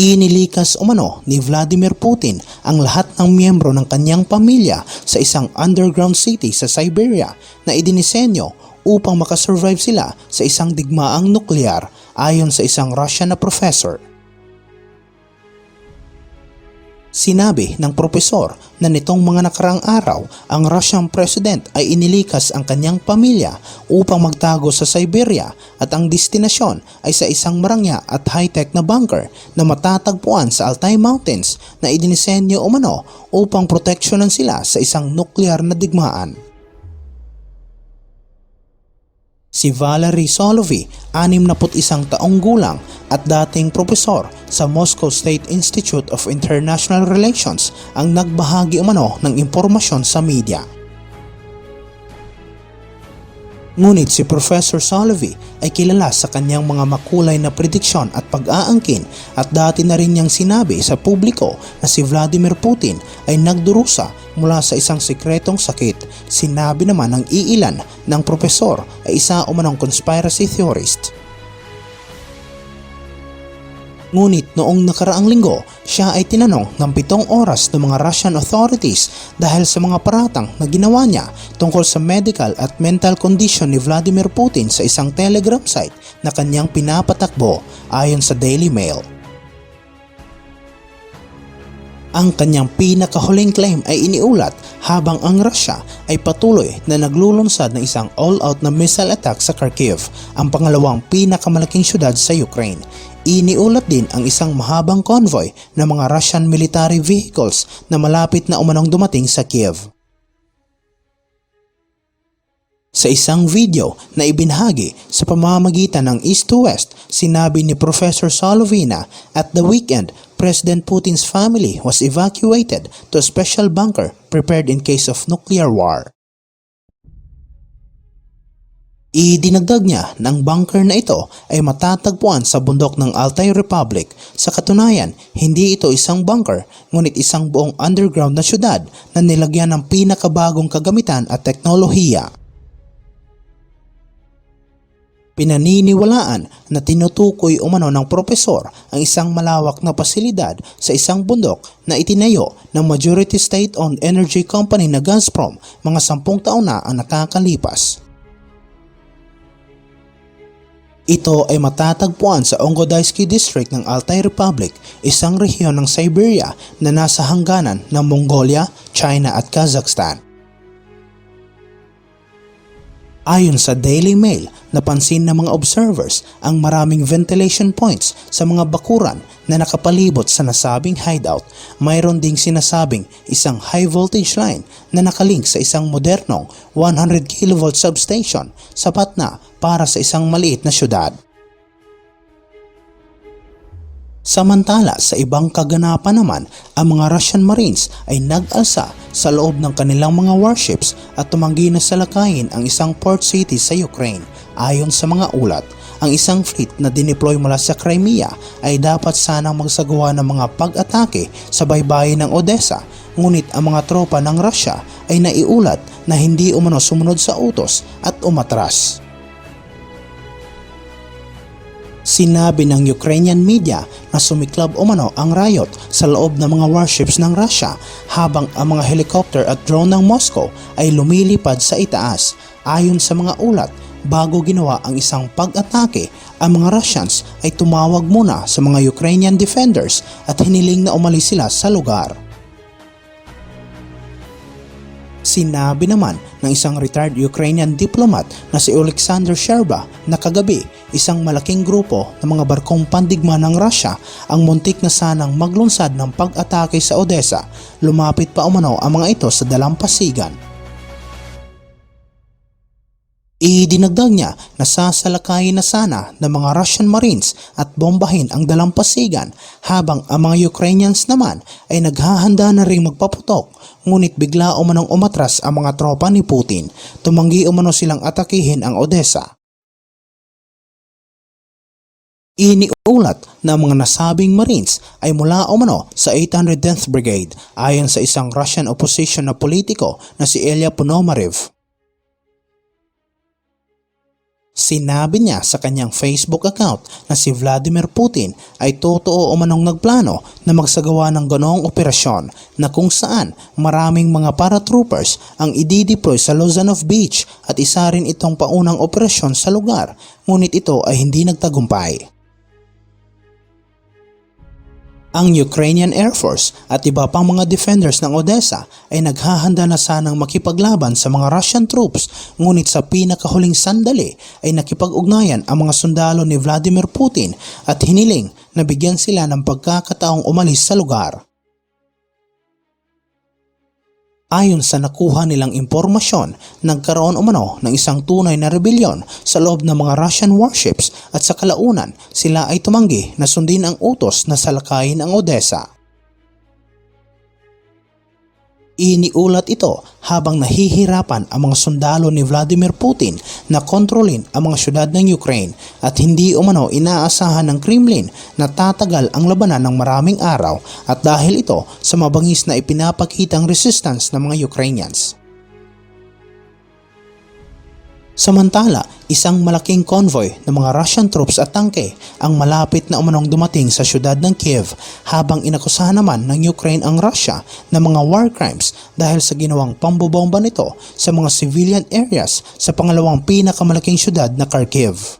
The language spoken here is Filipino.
Inilikas umano ni Vladimir Putin ang lahat ng miyembro ng kanyang pamilya sa isang underground city sa Siberia na idinisenyo upang makasurvive sila sa isang digmaang nuklear ayon sa isang Russian na professor. Sinabi ng propesor na nitong mga nakarang araw ang Russian president ay inilikas ang kanyang pamilya upang magtago sa Siberia at ang destinasyon ay sa isang marangya at high-tech na bunker na matatagpuan sa Altai Mountains na idinisenyo umano upang proteksyonan sila sa isang nuklear na digmaan. Si Valery Solovey, 61 taong gulang at dating propesor sa Moscow State Institute of International Relations ang nagbahagi umano ng impormasyon sa media. Ngunit si Professor Solovey ay kilala sa kanyang mga makulay na prediksyon at pag-aangkin at dati na rin niyang sinabi sa publiko na si Vladimir Putin ay nagdurusa mula sa isang sikretong sakit. Sinabi naman ng iilan ng profesor ay isa umanong conspiracy theorist. Ngunit noong nakaraang linggo, siya ay tinanong ng pitong oras ng mga Russian authorities dahil sa mga paratang na ginawa niya tungkol sa medical at mental condition ni Vladimir Putin sa isang telegram site na kanyang pinapatakbo ayon sa Daily Mail. Ang kanyang pinakahuling claim ay iniulat habang ang Russia ay patuloy na naglulunsad ng isang all-out na missile attack sa Kharkiv, ang pangalawang pinakamalaking syudad sa Ukraine. Iniulat din ang isang mahabang convoy ng mga Russian military vehicles na malapit na umanong dumating sa Kiev. Sa isang video na ibinahagi sa pamamagitan ng East to West, sinabi ni Professor Solovina at the weekend, President Putin's family was evacuated to a special bunker prepared in case of nuclear war. Idinagdag niya na ang bunker na ito ay matatagpuan sa bundok ng Altai Republic. Sa katunayan, hindi ito isang bunker, ngunit isang buong underground na syudad na nilagyan ng pinakabagong kagamitan at teknolohiya. Pinaniniwalaan na tinutukoy umano ng propesor ang isang malawak na pasilidad sa isang bundok na itinayo ng majority state-owned energy company na Gazprom mga sampung taon na ang nakakalipas. Ito ay matatagpuan sa Ongodaisky District ng Altai Republic, isang rehiyon ng Siberia na nasa hangganan ng Mongolia, China at Kazakhstan. Ayon sa Daily Mail, napansin ng mga observers ang maraming ventilation points sa mga bakuran na nakapalibot sa nasabing hideout. Mayroon ding sinasabing isang high voltage line na nakalink sa isang modernong 100 kV substation sapat na para sa isang maliit na syudad. Samantala sa ibang kaganapan naman, ang mga Russian Marines ay nag-alsa sa loob ng kanilang mga warships at tumanggi na salakayin ang isang port city sa Ukraine. Ayon sa mga ulat, ang isang fleet na dineploy mula sa Crimea ay dapat sanang magsagawa ng mga pag-atake sa baybayin ng Odessa ngunit ang mga tropa ng Russia ay naiulat na hindi umano sumunod sa utos at umatras. Sinabi ng Ukrainian media na sumiklab umano ang riot sa loob ng mga warships ng Russia habang ang mga helicopter at drone ng Moscow ay lumilipad sa itaas. Ayon sa mga ulat, bago ginawa ang isang pag-atake, ang mga Russians ay tumawag muna sa mga Ukrainian defenders at hiniling na umalis sila sa lugar. Sinabi naman ng isang retired Ukrainian diplomat na si Alexander Sherba na kagabi isang malaking grupo ng mga barkong pandigma ng Russia ang muntik na sanang maglunsad ng pag-atake sa Odessa. Lumapit pa umano ang mga ito sa dalampasigan. Idinagdag niya na sasalakayin na sana ng mga Russian Marines at bombahin ang dalampasigan habang ang mga Ukrainians naman ay naghahanda na ring magpaputok ngunit bigla umanong umatras ang mga tropa ni Putin. Tumanggi umano silang atakihin ang Odessa. Iniulat na mga nasabing Marines ay mula umano sa 810th Brigade ayon sa isang Russian opposition na politiko na si Ilya Ponomarev. Sinabi niya sa kanyang Facebook account na si Vladimir Putin ay totoo o manong nagplano na magsagawa ng ganoong operasyon na kung saan maraming mga paratroopers ang idideploy sa Lozanov Beach at isa rin itong paunang operasyon sa lugar ngunit ito ay hindi nagtagumpay. Ang Ukrainian Air Force at iba pang mga defenders ng Odessa ay naghahanda na sanang makipaglaban sa mga Russian troops ngunit sa pinakahuling sandali ay nakipag-ugnayan ang mga sundalo ni Vladimir Putin at hiniling na bigyan sila ng pagkakataong umalis sa lugar. Ayon sa nakuha nilang impormasyon, nagkaroon umano ng isang tunay na rebelyon sa loob ng mga Russian warships at sa kalaunan sila ay tumanggi na sundin ang utos na salakayin ang Odessa. Iniulat ito habang nahihirapan ang mga sundalo ni Vladimir Putin na kontrolin ang mga syudad ng Ukraine at hindi umano inaasahan ng Kremlin na tatagal ang labanan ng maraming araw at dahil ito sa mabangis na ipinapakitang resistance ng mga Ukrainians. Samantala, isang malaking convoy ng mga Russian troops at tangke ang malapit na umanong dumating sa syudad ng Kiev habang inakusahan naman ng Ukraine ang Russia ng mga war crimes dahil sa ginawang pambobomba nito sa mga civilian areas sa pangalawang pinakamalaking syudad na Kharkiv.